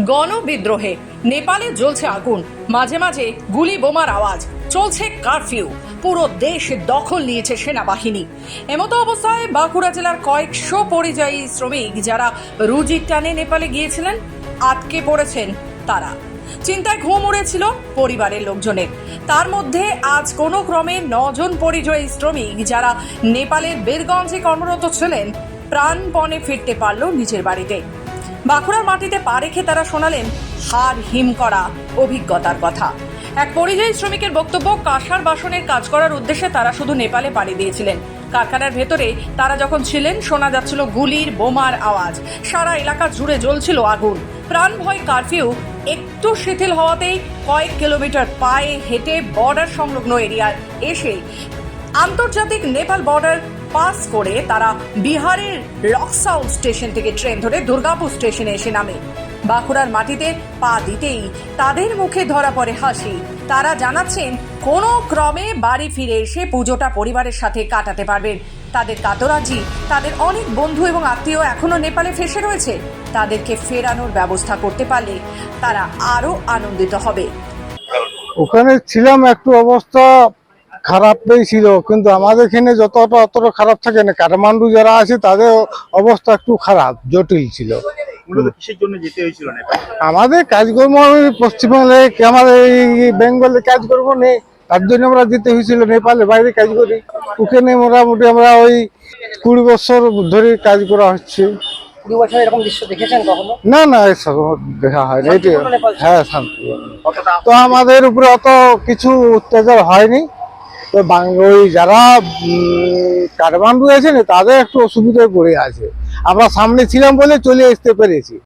গণবিদ্রোহে। নেপালে জ্বলছে আগুন। মাঝে মাঝে গুলি বোমার আওয়াজ। চলছে কারফিউ। পুরো দেশ দখল নিয়েছে সেনাবাহিনী। এমতো অবস্থায় বাঁকুড়া জেলার কয়েকশো পরিযায়ী শ্রমিক যারা রুজির টানে নেপালে গিয়েছিলেন, আটকে পড়েছেন তারা। চিন্তায় ঘুম উড়েছিল পরিবারের লোকজনের। তার মধ্যে আজ কোনো ক্রমে নজন পরিযায়ী শ্রমিক যারা নেপালের বেরগঞ্জে কর্মরত ছিলেন, প্রাণপণে ফিরতে পারল নিজের বাড়িতে। বাঁকুড়ার মাটিতে পা রেখে তারা শোনালেন, হার হিম করা অভিজ্ঞতার কথা। এক পরিযায়ী শ্রমিকের বক্তব্য, কাঁসার বাসনের কাজ করার উদ্দেশ্যে তারা শুধু নেপালে পাড়ি দিয়েছিলেন। কারখানার ভেতরে তারা যখন ছিলেন, শোনা যাচ্ছিল গুলির, বোমার আওয়াজ। সারা এলাকা জুড়ে জ্বলছিল আগুন। প্রাণভয় কারফিউ, একটু শিথিল হওয়াতেই কয়েক কিলোমিটার পায়ে হেঁটে বর্ডার সংলগ্ন এরিয়ায় এসে আন্তর্জাতিক নেপাল বর্ডার পাস করে তারা বিহারের রক্সাউ স্টেশন থেকে ট্রেন ধরে দুর্গাপুর স্টেশনে এসে নামে। বাঁকুড়ার মাটিতে পা দিতেই তাদের মুখে ধরা পড়ে হাসি। তারা জানাচ্ছেন, কোনো ক্রমে বাড়ি ফিরে এসে পুজোটা পরিবারের সাথে কাটাতে পারবেন। তাদের কাতরাজি, তাদের অনেক বন্ধু এবং আত্মীয় এখনও নেপালে ফেসে রয়েছে। তাদেরকে ফেরানোর ব্যবস্থা করতে পারলে তারা আরও আনন্দিত হবে। ওখানে ছিলাম, একটু অবস্থা খারাপই ছিল কিন্তু আমাদের এখানে যতটা অতটা খারাপ থাকে না কাঠমান্ডু যারা আছে তাদের অবস্থা একটু খারাপ জটিল ছিল। মূলত কিসের জন্য যেতে হয়েছিল নেপাল আমাদের কাজকর্ম পশ্চিমবঙ্গে আমাদের এই বেঙ্গলে কাজকর্ম নেই তার জন্য আমরা যেতে হয়েছিল নেপালে বাইরে কাজ করি। ওখানে মোটামুটি আমরা ওই কুড়ি বছর ধরে কাজ করা হচ্ছে। কুড়ি বছর এরকম দৃশ্য দেখেছেন কখনো? না না এসব দেখা হয়নি। এটি শান্তিপূর্ণ হ্যাঁ শান্তি তো আমাদের উপরে অত কিছু অত্যাচার হয়নি। তো ওই যারা কাঠমান্ডু না তাদের একটু অসুবিধায় পড়ে আছে। আমরা সামনে ছিলাম বলে চলে আসতে পেরেছি।